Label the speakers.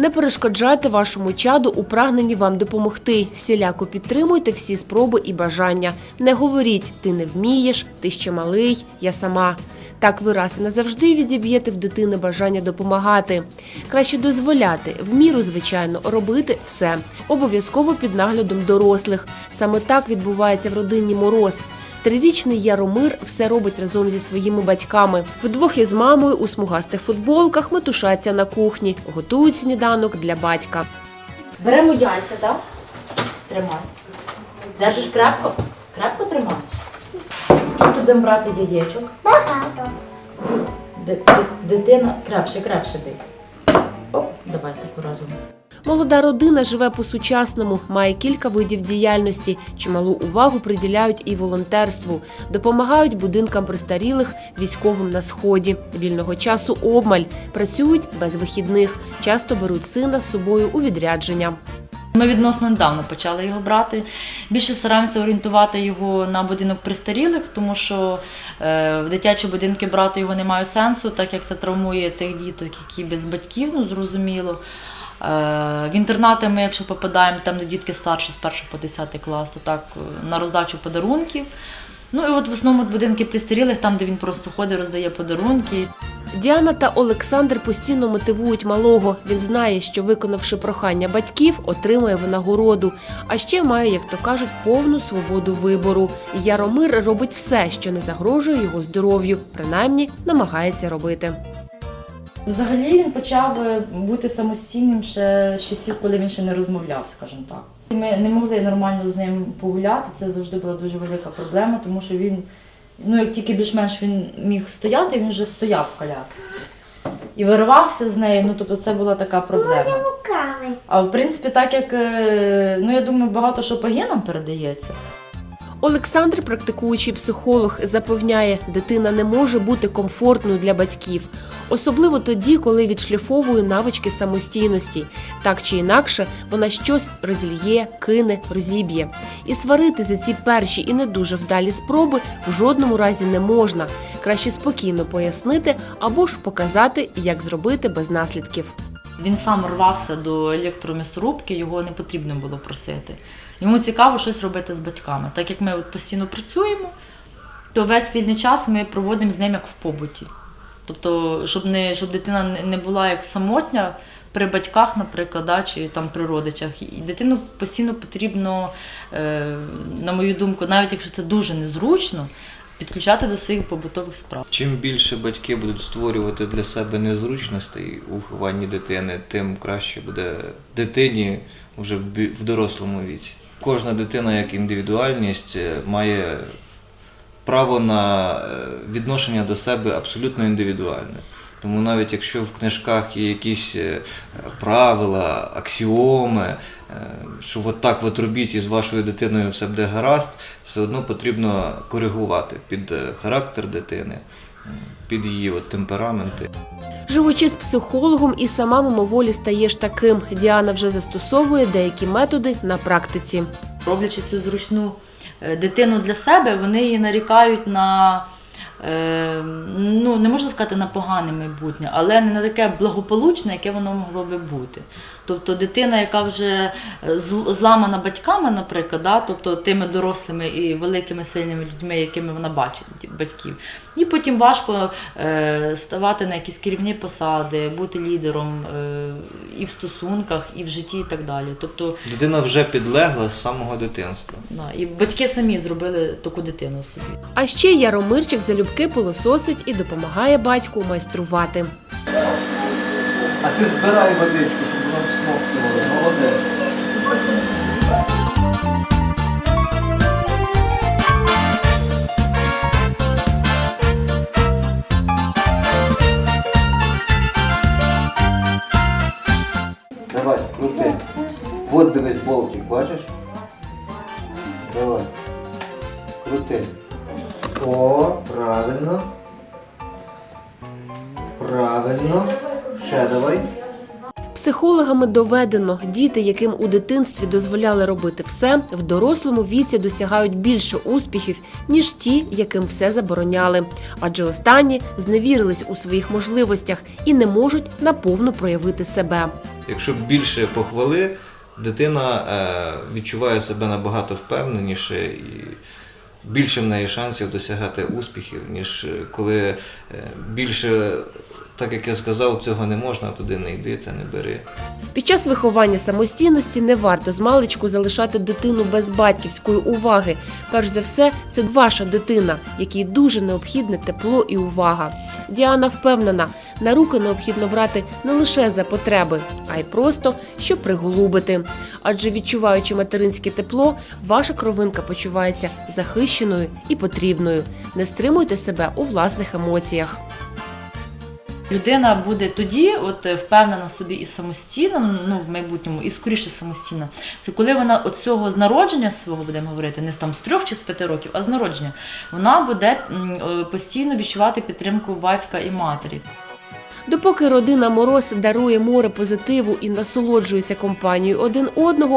Speaker 1: Не перешкоджайте вашому чаду у прагненні вам допомогти. Всіляко підтримуйте всі спроби і бажання. Не говоріть ти не вмієш, ти ще малий, я сама. Так ви раз і назавжди відіб'єте в дитини бажання допомагати. Краще дозволяти, в міру, звичайно, робити все. Обов'язково під наглядом дорослих. Саме так відбувається в родині мороз. Трирічний Яромир все робить разом зі своїми батьками. Вдвох із мамою у смугастих футболках метушаться на кухні, готують сніданок для батька.
Speaker 2: Беремо яйця, так? Тримай. Держиш крепко? Крепко тримаєш. Скільки будемо брати яєчок?
Speaker 3: Багато.
Speaker 2: Ди- ди- Дитина крепше, крепше бий. Оп, давай таку разом.
Speaker 1: Молода родина живе по-сучасному, має кілька видів діяльності. Чималу увагу приділяють і волонтерству, допомагають будинкам престарілих, військовим на сході. Вільного часу обмаль, працюють без вихідних, часто беруть сина з собою у відрядження.
Speaker 2: Ми відносно недавно почали його брати. Більше стараємося орієнтувати його на будинок пристарілих, тому що е, в дитячі будинки брати його немає сенсу, так як це травмує тих діток, які без батьків, ну зрозуміло. Е, в інтернати ми, якщо попадаємо, там де дітки старші з 1 по 10 клас, то так е, на роздачу подарунків. Ну і от в основному будинки престарілих, там, де він просто ходить, роздає подарунки.
Speaker 1: Діана та Олександр постійно мотивують малого. Він знає, що виконавши прохання батьків, отримає винагороду. А ще має, як то кажуть, повну свободу вибору. Яромир робить все, що не загрожує його здоров'ю, принаймні намагається робити.
Speaker 2: Взагалі він почав е, бути самостійним ще з часів, коли він ще не розмовляв, скажімо так. Ми не могли нормально з ним погуляти. Це завжди була дуже велика проблема, тому що він, ну як тільки більш-менш він міг стояти, він вже стояв в колясці. І виривався з неї, ну тобто це була така проблема. А в принципі, так як е, ну я думаю, багато що по генам передається.
Speaker 1: Олександр, практикуючий психолог, запевняє, дитина не може бути комфортною для батьків, особливо тоді, коли відшліфовує навички самостійності. Так чи інакше, вона щось розільє, кине, розіб'є. І сварити за ці перші і не дуже вдалі спроби в жодному разі не можна. Краще спокійно пояснити або ж показати, як зробити без наслідків.
Speaker 2: Він сам рвався до електромісорубки, його не потрібно було просити. Йому цікаво щось робити з батьками. Так як ми от постійно працюємо, то весь вільний час ми проводимо з ним як в побуті. Тобто, щоб, не, щоб дитина не- була як самотня при батьках, наприклад, да, чи там при родичах. І дитину постійно потрібно, е, на мою думку, навіть якщо це дуже незручно, підключати до своїх побутових справ.
Speaker 4: Чим більше батьки будуть створювати для себе незручностей у вихованні дитини, тим краще буде дитині вже в дорослому віці. Кожна дитина як індивідуальність е, має право на е, відношення до себе абсолютно індивідуальне. Тому навіть якщо в книжках є якісь е, правила, аксіоми, е, що от так от робіть і з вашою дитиною все буде гаразд, все одно потрібно коригувати під е, характер дитини, під її от темпераменти.
Speaker 1: Живучи з психологом і сама мимоволі стаєш таким. Діана вже застосовує деякі методи на практиці.
Speaker 2: роблячи цю зручну дитину для себе, вони її нарікають на. Е, Ну, не можна сказати на погане майбутнє, але не на таке благополучне, яке воно могло би бути. Тобто дитина, яка вже е, зламана батьками, наприклад, да, тобто тими дорослими і великими сильними людьми, якими вона бачить батьків, і потім важко е, ставати на якісь керівні посади, бути лідером е, і в стосунках, і в житті, і так далі. Тобто
Speaker 4: Дитина вже підлегла з самого дитинства.
Speaker 2: Да, і батьки самі зробили таку дитину собі.
Speaker 1: А ще Яромирчик залюбки пилососить і допомагає батьку майструвати.
Speaker 5: А ти збирай водичку, Дивись болтик, бачиш? Давай. Крути. О, правильно. Правильно. Ще давай.
Speaker 1: Психологами доведено, діти, яким у дитинстві дозволяли робити все, в дорослому віці досягають більше успіхів, ніж ті, яким все забороняли. Адже останні зневірились у своїх можливостях і не можуть наповну проявити себе.
Speaker 4: Якщо більше похвали, дитина е, відчуває себе набагато впевненіше і більше в неї шансів досягати успіхів, ніж е, коли е, більше, так як я сказав, цього не можна, туди не йди, це не бери.
Speaker 1: Під час виховання самостійності не варто з маличку залишати дитину без батьківської уваги. Перш за все, це ваша дитина, якій дуже необхідне тепло і увага. Діана впевнена, на руки необхідно брати не лише за потреби, а й просто щоб приголубити. Адже відчуваючи материнське тепло, ваша кровинка почувається захищеною і потрібною. Не стримуйте себе у власних емоціях.
Speaker 2: Людина буде тоді, от е, впевнена собі і самостійна, ну в майбутньому, і скоріше самостійна. Це коли вона от цього з народження свого будемо говорити, не з там з трьох чи з п'яти років, а з народження, вона буде е, постійно відчувати підтримку батька і матері.
Speaker 1: Допоки родина Мороз дарує море позитиву і насолоджується компанією один одного,